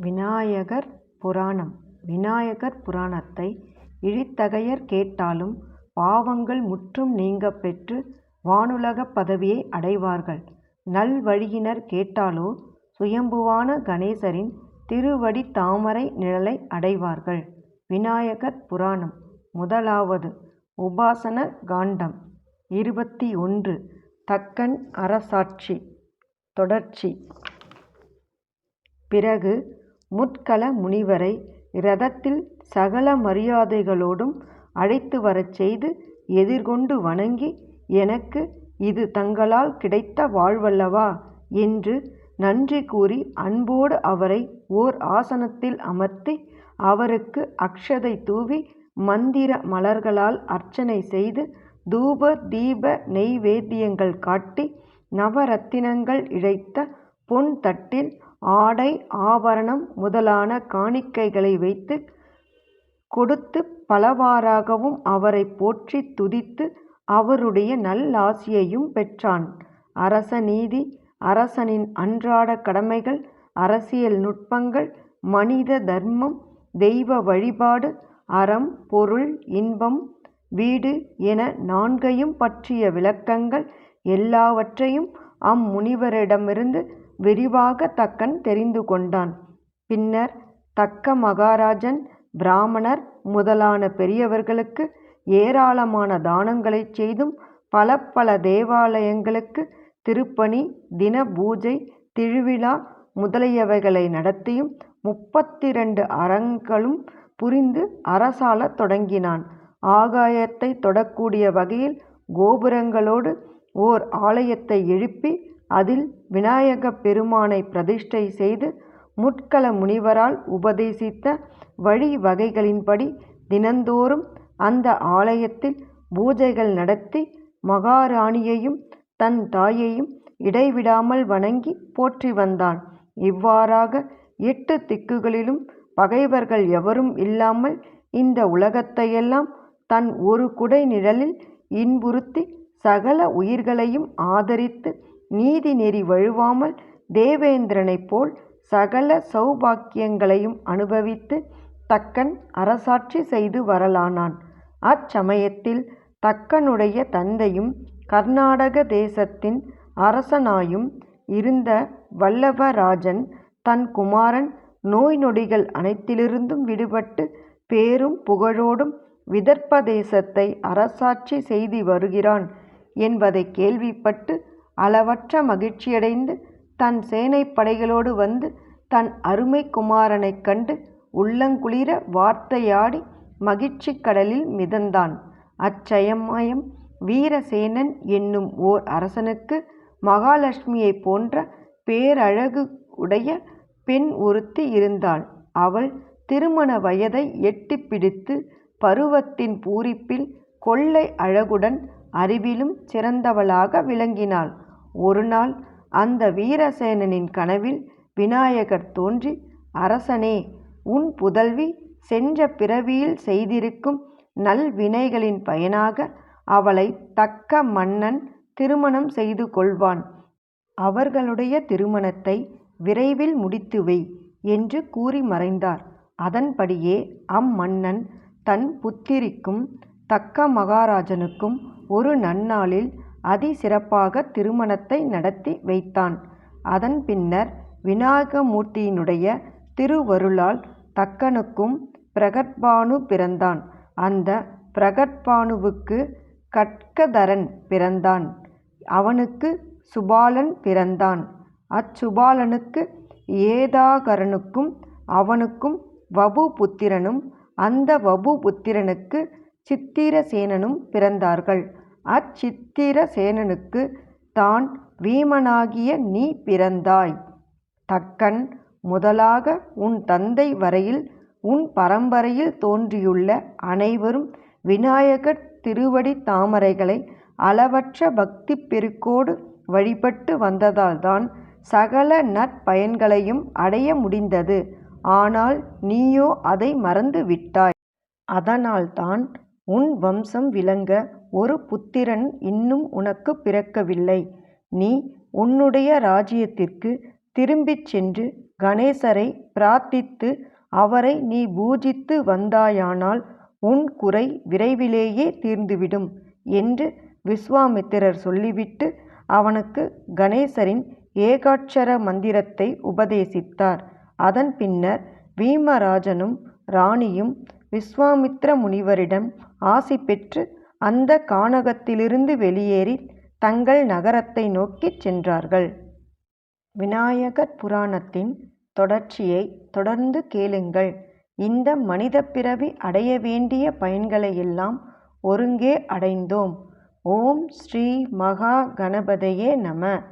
விநாயகர் புராணம். விநாயகர் புராணத்தை இழித்தகையர் கேட்டாலும் பாவங்கள் முற்றும் நீங்கப் பெற்று வானுலகப் பதவியை அடைவார்கள். நல்வழியினர் கேட்டாலோ சுயம்புவான கணேசரின் திருவடி தாமரை நிழலை அடைவார்கள். விநாயகர் புராணம். முதலாவது உபாசன காண்டம். இருபத்தி ஒன்று தக்கன் அரசாட்சி. தொடர்ச்சி. பிறகு முட்கல முனிவரை இரதத்தில் சகல மரியாதைகளோடும் அழைத்து வரச் செய்து எதிர்கொண்டு வணங்கி எனக்கு இது தங்களால் கிடைத்த வாழ்வல்லவா? என்று நன்றி கூறி அன்போடு அவரை ஓர் ஆசனத்தில் அமர்த்தி அவருக்கு அக்ஷதை தூவி மந்திர மலர்களால் அர்ச்சனை செய்து தூப தீப நெய்வேத்தியங்கள் காட்டி நவரத்தினங்கள் இழைத்த பொன் தட்டில் ஆடை ஆபரணம் முதலான காணிக்கைகளை வைத்து கொடுத்து பலவாறாகவும் அவரைப் போற்றித் துதித்து அவருடைய நல்லாசியையும் பெற்றான். அரச நீதி அரசனின் அன்றாட கடமைகள் அரசியல் நுட்பங்கள் மனித தர்மம் தெய்வ வழிபாடு அறம் பொருள் இன்பம் வீடு என நான்கையும் பற்றிய விளக்கங்கள் எல்லாவற்றையும் அம்முனிவரிடமிருந்து விரிவாகத் தக்கன் தெரிந்து கொண்டான். பின்னர் தக்க மகாராஜன் பிராமணர் முதலான பெரியவர்களுக்கு ஏராளமான தானங்களைச் செய்தும் பல பல தேவாலயங்களுக்கு திருப்பணி தின பூஜை திருவிழா முதலியவைகளை நடத்தியும் முப்பத்தி ரெண்டு அறங்களும் புரிந்து அரசால தொடங்கினான். ஆகாயத்தை தொடக்கூடிய வகையில் கோபுரங்களோடு ஓர் ஆலயத்தை எழுப்பி அதில் விநாயகப் பெருமானை பிரதிஷ்டை செய்து முட்கள முனிவரால் உபதேசித்த வழி வகைகளின்படி தினந்தோறும் அந்த ஆலயத்தில் பூஜைகள் நடத்தி மகாராணியையும் தன் தாயையும் இடைவிடாமல் வணங்கி போற்றி வந்தான். இவ்வாறாக எட்டு திக்குகளிலும் பகைவர்கள் எவரும் இல்லாமல் இந்த உலகத்தையெல்லாம் தன் ஒரு குடை நிழலில் இன்புறுத்தி சகல உயிர்களையும் ஆதரித்து நீதி நெறி வழுவாமல் தேவேந்திரனைப் போல் சகல சௌபாக்கியங்களையும் அனுபவித்து தக்கன் அரசாட்சி செய்து வரலானான். அச்சமயத்தில் தக்கனுடைய தந்தையும் கர்நாடக தேசத்தின் அரசனாயும் இருந்த வல்லவராஜன் தன் குமாரன் நோய் நொடிகள் அனைத்திலிருந்தும் விடுபட்டு பேரும் புகழோடும் விதர்ப்ப தேசத்தை அரசாட்சி செய்து வருகிறான் என்பதை கேள்விப்பட்டு அளவற்ற மகிழ்ச்சியடைந்து தன் சேனைப் படைகளோடு வந்து தன் அருமை குமாரனைக் கண்டு உள்ளங்குளிர வார்த்தையாடி மகிழ்ச்சிக் கடலில் மிதந்தான். அச்சமயம் வீரசேனன் என்னும் ஓர் அரசனுக்கு மகாலட்சுமியைப் போன்ற பேரழகு உடைய பெண் ஒருத்தி இருந்தாள். அவள் திருமண வயதை எட்டி பிடித்து பருவத்தின் பூரிப்பில் கொள்ளை அழகுடன் அறிவிலும் சிறந்தவளாக விளங்கினாள். ஒருநாள் அந்த வீரசேனனின் கனவில் விநாயகர் தோன்றி அரசனே உன் புதல்வி சென்ற பிறவியில் செய்திருக்கும் நல்வினைகளின் பயனாக அவளை தக்க மன்னன் திருமணம் செய்து கொள்வான். அவர்களுடைய திருமணத்தை விரைவில் முடித்து வை என்று கூறி மறைந்தார். அதன்படியே அம்மன்னன் தன் புத்திரிக்கும் தக்க மகாராஜனுக்கும் ஒரு நன்னாளில் அதி சிறப்பாக திருமணத்தை நடத்தி வைத்தான். அதன் பின்னர் விநாயகமூர்த்தியினுடைய திருவருளால் தக்கனுக்கும் பிரகட்பானு பிறந்தான். அந்த பிரகட்பானுவுக்கு கட்கதரன் பிறந்தான். அவனுக்கு சுபாலன் பிறந்தான். அச்சுபாலனுக்கு ஏதாகரனுக்கும் அவனுக்கும் வபு புத்திரனும் அந்த வபு புத்திரனுக்குச் சித்திரசேனனும் பிறந்தார்கள். அச்சித்திரசேனனுக்கு தான் வீமனாகிய நீ பிறந்தாய். தக்கன் முதலாக உன் தந்தை வரையில் உன் பரம்பரையில் தோன்றியுள்ள அனைவரும் விநாயகர் திருவடி தாமரைகளை அளவற்ற பக்தி பெருக்கோடு வழிபட்டு வந்ததால்தான் சகல நற்பயன்களையும் அடைய முடிந்தது. ஆனால் நீயோ அதை மறந்து விட்டாய். அதனால்தான் உன் வம்சம் விளங்க ஒரு புத்திரன் இன்னும் உனக்கு பிறக்கவில்லை. நீ உன்னுடைய ராஜ்யத்திற்கு திரும்பிச் சென்று கணேசரை பிரார்த்தித்து அவரை நீ பூஜித்து வந்தாயானால் உன் குறை விரைவிலேயே தீர்ந்துவிடும் என்று விஸ்வாமித்திரர் சொல்லிவிட்டு அவனுக்கு கணேசரின் ஏகாட்சர மந்திரத்தை உபதேசித்தார். அதன் பின்னர் பீமராஜனும் ராணியும் விஸ்வாமித்ர முனிவரிடம் ஆசி பெற்று அந்த கானகத்திலிருந்து வெளியேறி தங்கள் நகரத்தை நோக்கிச் சென்றார்கள். விநாயகர் புராணத்தின் தொடர்ச்சியை தொடர்ந்து கேளுங்கள். இந்த மனிதப் பிறவி அடைய வேண்டிய பயன்களையெல்லாம் ஒருங்கே அடைந்தோம். ஓம் ஸ்ரீ மகா கணபதையே நம